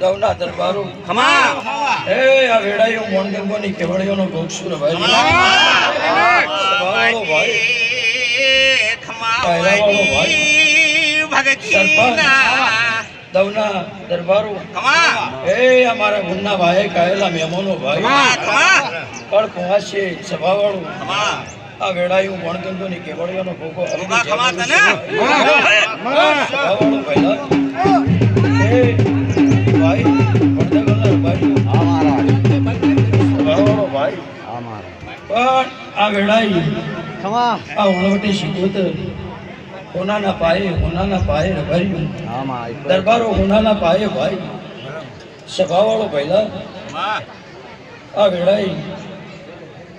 દવના દરબારો. ખમા એ આ વેડાયો મોણગંગોની કેવડીઓનો ભોગસુર ભાઈ ભાઈ. ડાયરાવાળો ભાઈ. ભગતજીના દવના દરબારો. ખમા એ અમારા ગુણના ભાઈ કાયેલા મહેમાનો ભાઈ. ખમા ખમા કળ પહોંચશે સભાવાળો. ખમા આ વેડાયું મોણગંગોની કેવડીઓનો ભોગો ભોગા ખમા તને. એ ભાઈ પડદા ભાઈ. સભાવાળો ભાઈ. પણ આ વેળાઈ આ વણવટી શીખોતર હોનાના પાયે હોનાના પાયે રભાર્યું દરબારો હોનાના પાયે ભાઈ. સભાવાળો પહેલા. આ વેળાઈ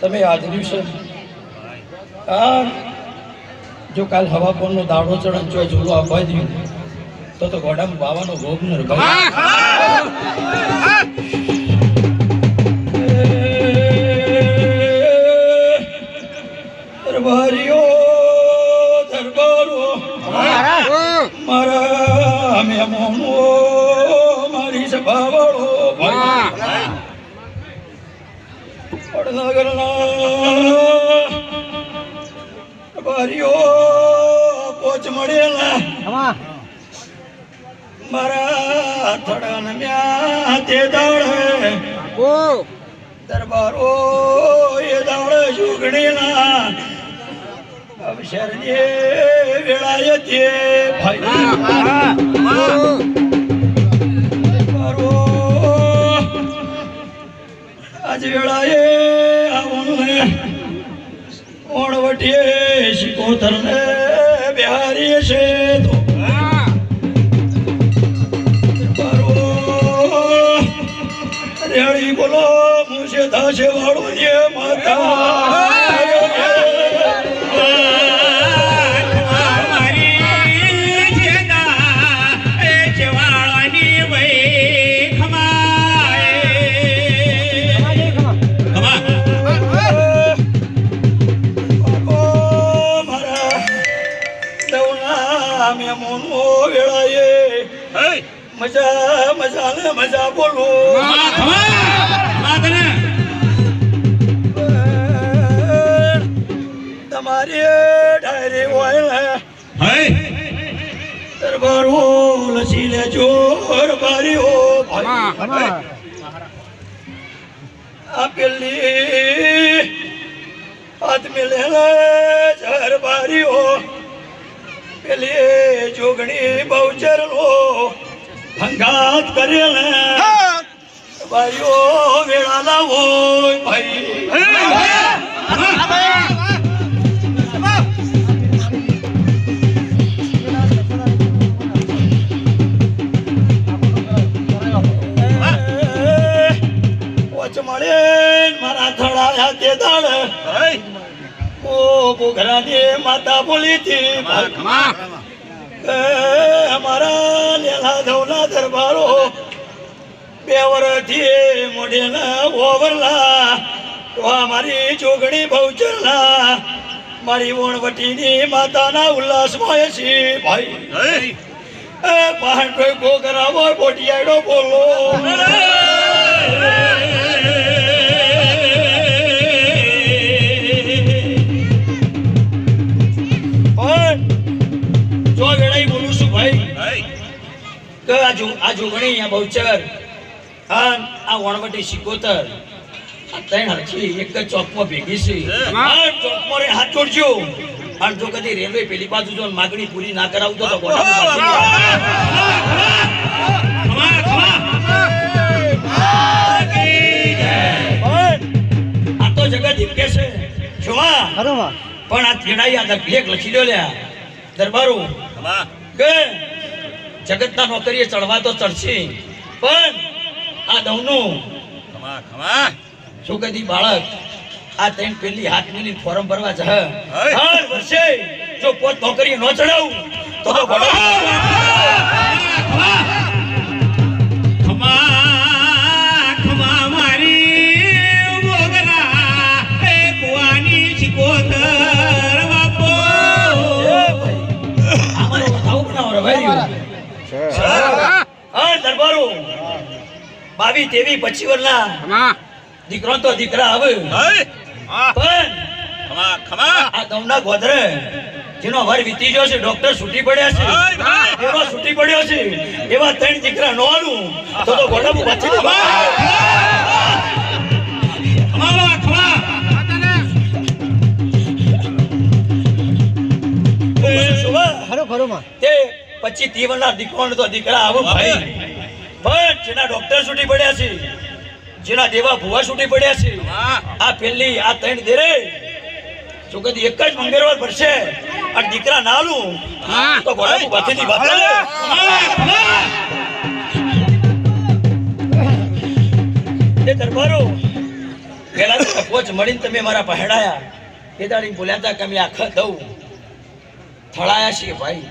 તમે આદર્યું છે આ જો કાલ હવા પોરનો દાડો ચડન ચોય ઝૂલો આપવા દઉં તો તો ગોડામાં બાવાનો ભોગ ન દરબારીઓ દરબારો મારા. મહેમાનો મારી સભાવાળો ભાઈ વડનગરના દરબારીઓ પોચ મળેલા મારા થડન મ્યા તે દાડે દરબારો એ દાડે જુગણીના અવસર જે વેળાએ તે દરબારો. આજ વેળાએ આવવાનું ઓણવટીએ શિકોતર ને બિહારી છે તો બોલો મુજે થશે વાળું જે માતા. મજા મજા ને મજા બોલો. તમારી ડાયરી હોય હે? દરબાર દરબારો લસી લેજો દરબારીઓ ભાઈ. આ પેલી હાથ મિલે દરબારીઓ પેલી જોગણી બહુચર લો ભંગાત કરે ને ભાઈઓ વેળા લાવો ભાઈ. તે દાડ ઓ બોઘરાની માતા બોલી થી અમારા લેલા ધવના દરબારો બે વર્ષથી મોઢેના ઓવરલા. તો અમારી જોગણી બહુચરના મારી વણવટીની માતાના ઉલ્લાસમાં છે ભાઈ એ પાંડો ગો કરાવો બોટિયાડો બોલો. જો વેળાએ બોલું છું ભાઈ કે આ જો આ જોગણી આ બહુચર આ આ વણવટી સિકોતર આ ત્રણ હરખી એક જ ચોકમાં ભેગી છે. આ ચોક ચોકમાં રે હાથ જોડજો. અને જો કદી રેલવે પેલી બાજુ જો માગણી પૂરી ના કરાવું તો આ તો જગત હિમકે છે. જોવા. પણ આ તેડાઈ આ ભેગ લખી દો લ્યા. દરબારો. ખમા કે જગતના નોકરીએ ચડવા તો ચડશે પણ આ દવનું ખમા ખમા શું કદી બાળક આ ત્રણ પેલી હાથ હાથની ફોર્મ ભરવા જહ. હર વર્ષે જો પોત નોકરી ન ચડાવું તો તો. હા દરબારો બાવી તેવી પચી વર્ષના દીકરો તો દીકરા આવે હઈ પણ આ દમના ગોધરે જેનો વાર વીતી ગયો છે ડોક્ટર છૂટી પડ્યા છે એવા છૂટી પડ્યો છે એવા ત્રણ દીકરા નો તો તો બચી ખમા ખમા શોભા, તે પછી તીવરના દીકરો તો દીકરા આવો ભાઈ. પણ જેના ડોક્ટર છૂટી પડ્યા છે જેના દેવા ભુવા છૂટી પડ્યા છે આ પેલી આ ત્રણ દેરે જો કદી એક જ મંગળવાર ભરશે. અને દીકરા ના લુ તો ગોડામાં બચી નહીં એ દરબારો પેલા તો કોચ મળીને તમે મારા પહેડાયા એ દાડી બોલ્યા હતા કે અમે આખા દઉં. થળાયા છીએ ભાઈ.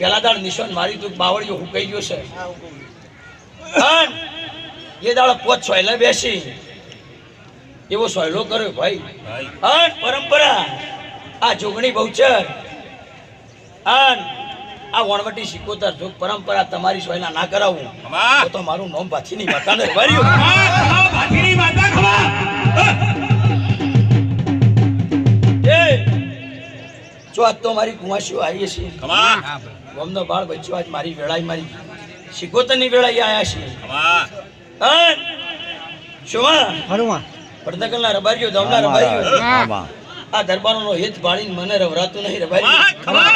પેલા દાડ નિશાન મારી તું બાવળીઓ હુકાઈ ગયો છે. અન એ દાડ પોચ સોયલા બેસી. એવો સોયલો કર્યો ભાઈ. અન પરંપરા આ જોગણી બહુચર અન આ વણવટી શીખોતર જો પરંપરા તમારી સોયલા ના કરાવું તો તો મારું નામ ભાથીની માતા ખમા એ જો આજ તો મારી કુંવાસીઓ આવી છે ખમા. ગમનો બાળ બચ્યો આજ મારી વેળાઈ મારી શિકોતરની વેળાઈ આયા છે ખમા અન શુમા પડદકલના રબારીઓ દમના રબારીઓ. આ દરબારોનો હેત ભાળીને મને રવરાતું નહીં રબારી. ખમા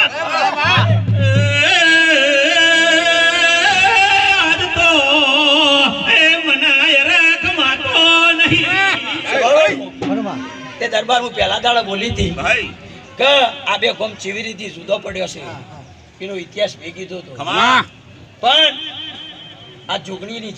ખમા આજ તો એ મનાય રે ખમાતો નહીં તે દરબાર હું પહેલા દાડા બોલી હતી ભાઈ. કે આ બે કોમ ચીવી રીતે જુદો પડ્યો છે. એનો ઇતિહાસ મેં કીધો હતો પણ આ જોગણીની